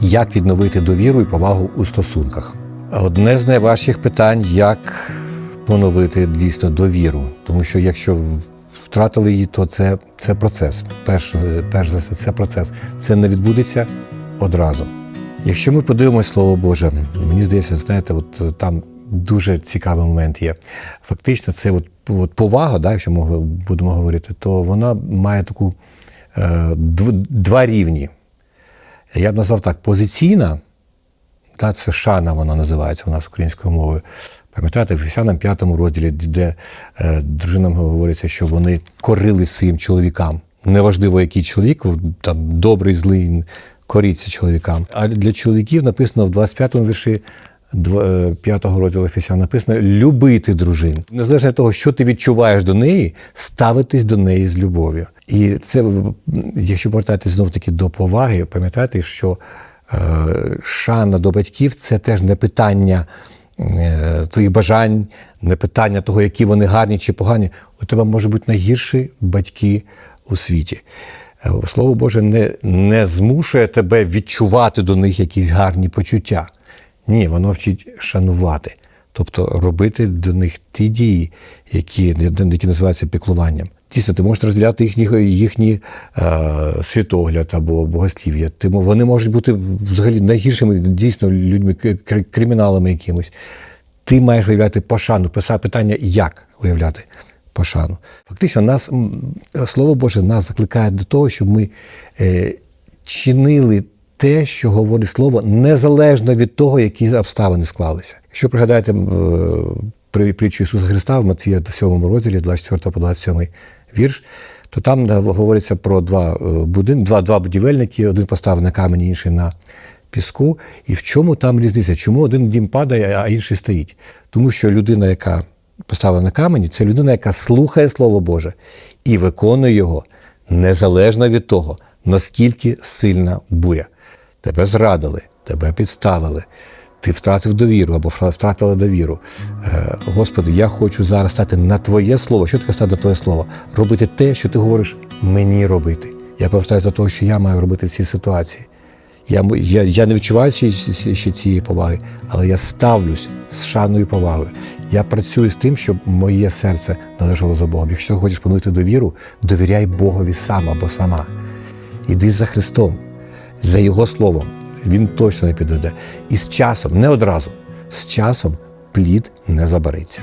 Як відновити довіру і повагу у стосунках? Одне з найважчих питань, як поновити дійсно довіру. Тому що якщо втратили її, то це, це процес. Перш, перш за все, це процес. Це не відбудеться одразу. Якщо ми подивимося Слово Боже, мені здається, знаєте, от там дуже цікавий момент є. Фактично, це от, от повага, да, якщо ми будемо говорити, то вона має таку е, дв- два рівні. Я б назвав так: позиційна, та це шана, вона називається у нас українською мовою. Пам'ятаєте, в Ефесянам 5 розділі, де е, дружинам говориться, що вони корили своїм чоловікам. Неважливо, який чоловік, там добрий, злий, коріться чоловікам. А для чоловіків написано в 25-му вірші 5 розділу Ефесян написано любити дружину. Незалежно від того, що ти відчуваєш до неї, ставитись до неї з любов'ю. І це, якщо повертатись знов таки до поваги, пам'ятайте, що е, шана до батьків це теж не питання е, твоїх бажань, не питання того, які вони гарні чи погані. У тебе може бути найгірші батьки у світі. Е, Слово Боже не, не змушує тебе відчувати до них якісь гарні почуття. Ні, воно вчить шанувати, тобто робити до них ті дії, які, які називаються піклуванням. Дійсно, ти можеш розділяти їхній їхні, е, світогляд або богослів'я. Вони можуть бути взагалі найгіршими дійсно людьми, криміналами якимось. Ти маєш виявляти пошану. Писав питання, як виявляти пошану. Фактично, нас слово Боже нас закликає до того, щоб ми е, чинили те, що говорить слово, незалежно від того, які обставини склалися. Якщо пригадаєте е, при притчу Ісуса Христа в Матвія 7 розділі, 24 по 27 вірш, то там говориться про два е, будин, два, два будівельники, один поставив на камені, інший на піску. І в чому там різниця? Чому один дім падає, а інший стоїть? Тому що людина, яка поставлена на камені, це людина, яка слухає Слово Боже і виконує його незалежно від того, наскільки сильна буря. Тебе зрадили, тебе підставили, ти втратив довіру або втратила довіру. Е, Господи, я хочу зараз стати на Твоє слово. Що таке стати на Твоє слово? Робити те, що ти говориш мені робити. Я повертаюся до того, що я маю робити в цій ситуації. Я, я, я не відчуваю ще, ще цієї поваги, але я ставлюсь з шаною повагою. Я працюю з тим, щоб моє серце належало за Богом. Якщо хочеш поновити довіру, довіряй Богові сам або сама. Іди за Христом, за Його Словом. Він точно не підведе. І з часом, не одразу, з часом плід не забариться.